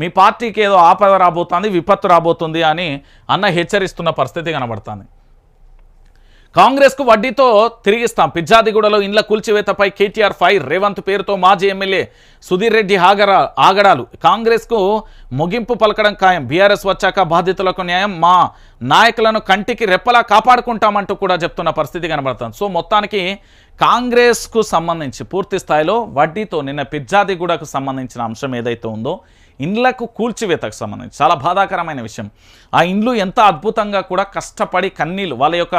మీ పార్టీకి ఏదో ఆపద రాబోతుంది విపత్తు రాబోతుంది అని అన్న హెచ్చరిస్తున్న పరిస్థితి కనబడుతుంది. కాంగ్రెస్కు వడ్డీతో తిరిగిస్తాం. పిజ్జాదిగూడలో ఇండ్ల కూల్చివేతపై కేటీఆర్ ఫైర్ రేవంత్ పేరుతో మాజీ ఎమ్మెల్యే సుధీర్ రెడ్డి ఆగరా ఆగడాలు. కాంగ్రెస్కు ముగింపు పలకడం ఖాయం. బీఆర్ఎస్ వచ్చాక బాధితులకు న్యాయం. మా నాయకులను కంటికి రెప్పలా కాపాడుకుంటామంటూ కూడా చెప్తున్న పరిస్థితి కనబడుతుంది. సో మొత్తానికి కాంగ్రెస్కు సంబంధించి పూర్తి స్థాయిలో వడ్డీతో నిన్న పిజ్జాదిగూడకు సంబంధించిన అంశం ఏదైతే ఉందో ఇండ్లకు కూల్చివేతకు సంబంధించి. చాలా బాధాకరమైన విషయం. ఆ ఇండ్లు ఎంత అద్భుతంగా కూడా కష్టపడి కన్నీళ్ళు వాళ్ళ యొక్క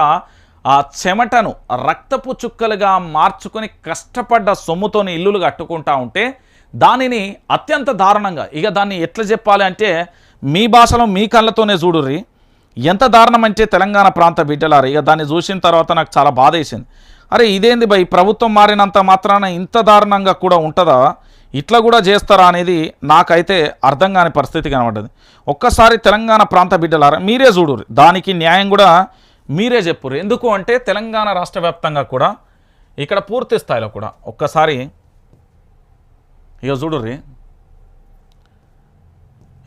ఆ చెమటను రక్తపు చుక్కలుగా మార్చుకొని కష్టపడ్డ సొమ్ముతోని ఇల్లులు కట్టుకుంటా ఉంటే దానిని అత్యంత దారుణంగా ఇక దాన్ని ఎట్లా చెప్పాలి అంటే మీ భాషలో మీ కళ్ళతోనే చూడుర్రి. ఎంత దారుణం అంటే తెలంగాణ ప్రాంత బిడ్డలారు ఇక దాన్ని చూసిన తర్వాత నాకు చాలా బాధ వేసింది. అరే ఇదేంది భయ్ ప్రభుత్వం మారినంత మాత్రాన ఇంత దారుణంగా కూడా ఉంటుందా? ఇట్లా కూడా చేస్తారా అనేది నాకైతే అర్థం కాని పరిస్థితి కనబడ్డది. ఒక్కసారి తెలంగాణ ప్రాంత బిడ్డలారా మీరే చూడుర్రి. దానికి న్యాయం కూడా మీరే చెప్పుర్రు. ఎందుకు అంటే తెలంగాణ రాష్ట్ర వ్యాప్తంగా కూడా ఇక్కడ పూర్తి స్థాయిలో కూడా ఒక్కసారి ఇక చూడుర్రి.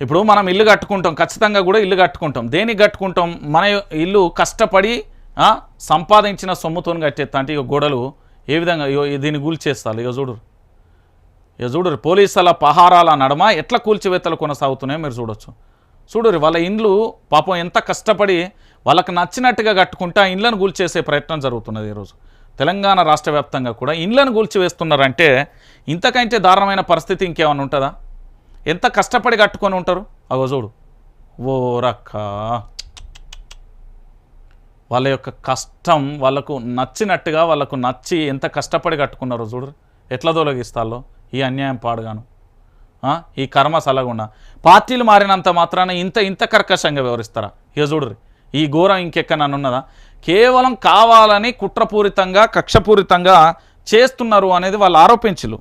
ఇప్పుడు మనం ఇల్లు కట్టుకుంటాం ఖచ్చితంగా కూడా ఇల్లు కట్టుకుంటాం. దేనికి కట్టుకుంటాం? మన ఇల్లు కష్టపడి సంపాదించిన సొమ్ముతో కట్టేస్తా అంటే ఇక గోడలు ఏ విధంగా దీన్ని కూల్చేస్తారు ఇక చూడరు ఇక చూడరు పోలీసుల పహారాల నడమ ఎట్లా కూల్చివేతలు కొనసాగుతున్నాయో మీరు చూడొచ్చు. చూడరు వాళ్ళ ఇండ్లు పాపం ఎంత కష్టపడి వాళ్ళకి నచ్చినట్టుగా కట్టుకుంటా ఇండ్లను కూల్చేసే ప్రయత్నం జరుగుతున్నది ఈరోజు తెలంగాణ రాష్ట్ర వ్యాప్తంగా కూడా ఇండ్లను కూల్చివేస్తున్నారంటే ఇంతకంటే దారుణమైన పరిస్థితి ఇంకేమైనా ఉంటుందా? ఎంత కష్టపడి కట్టుకొని ఉంటారు? అగో చూడు. ఓ రక్క. వాళ్ళ యొక్క కష్టం వాళ్ళకు నచ్చినట్టుగా వాళ్ళకు నచ్చి ఎంత కష్టపడి కట్టుకున్నారో చూడరు ఎట్లా తొలగిస్తాలో ఈ అన్యాయం పాడుగాను. ఈ కర్మ సలగుండా. పార్టీలు మారినంత మాత్రాన ఇంత ఇంత కర్కశంగా వ్యవహరిస్తారా? ఇక చూడరు ఈ ఘోరం ఇంకెక్క నన్నున్నదా? కేవలం కావాలని కుట్రపూరితంగా కక్షపూరితంగా చేస్తున్నారు అనేది వాళ్ళు ఆరోపించలు.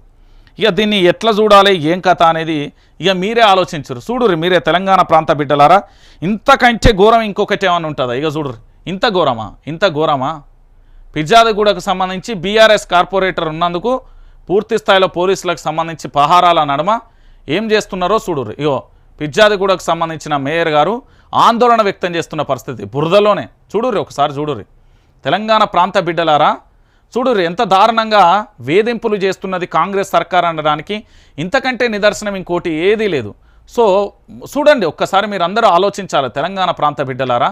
ఇక దీన్ని ఎట్లా చూడాలి? ఏం కథ అనేది ఇక మీరే ఆలోచించరు. చూడుర్రి మీరే తెలంగాణ ప్రాంత బిడ్డలారా ఇంతకంటే ఘోరం ఇంకొకటి ఏమైనా ఉంటుందా? ఇక చూడుర్రి ఇంత ఘోరమా? ఇంత ఘోరమా? పిజ్జాదగూడకు సంబంధించి బీఆర్ఎస్ కార్పొరేటర్ ఉన్నందుకు పూర్తి స్థాయిలో పోలీసులకు సంబంధించి పహారాల నడమ ఏం చేస్తున్నారో చూడుర్రి ఇగో పిజ్జాదిగూడకు సంబంధించిన మేయర్ గారు ఆందోళన వ్యక్తం చేస్తున్న పరిస్థితి. బురదలోనే. చూడుర్రి ఒకసారి చూడుర్రి. తెలంగాణ ప్రాంత బిడ్డలారా చూడుర్రి ఎంత దారుణంగా వేధింపులు చేస్తున్నది కాంగ్రెస్ సర్కార్ అనడానికి. ఇంతకంటే నిదర్శనం ఇంకోటి ఏదీ లేదు. సో చూడండి ఒక్కసారి మీరు అందరూ ఆలోచించాలి తెలంగాణ ప్రాంత బిడ్డలారా.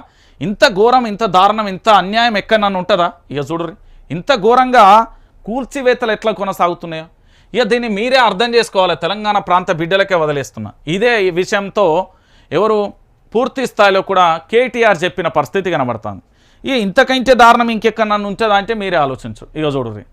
ఇంత ఘోరం ఇంత దారుణం ఇంత అన్యాయం ఎక్కడన్నా ఉంటుందా? ఇక చూడుర్రి. ఇంత ఘోరంగా కూల్చివేతలు ఎట్లా కొనసాగుతున్నాయో? ఇక దీన్ని మీరే అర్థం చేసుకోవాలి. తెలంగాణ ప్రాంత బిడ్డలకే వదిలేస్తున్నా. ఇదే ఈ విషయంతో ఎవరు పూర్తి స్థాయిలో కూడా కేటీఆర్ చెప్పిన పరిస్థితి కనబడుతుంది. ఇక ఇంతకంటే దారుణం ఇంకెక్కడన్నా ఉంటుందా అంటే మీరే ఆలోచించు. ఇక చూడరు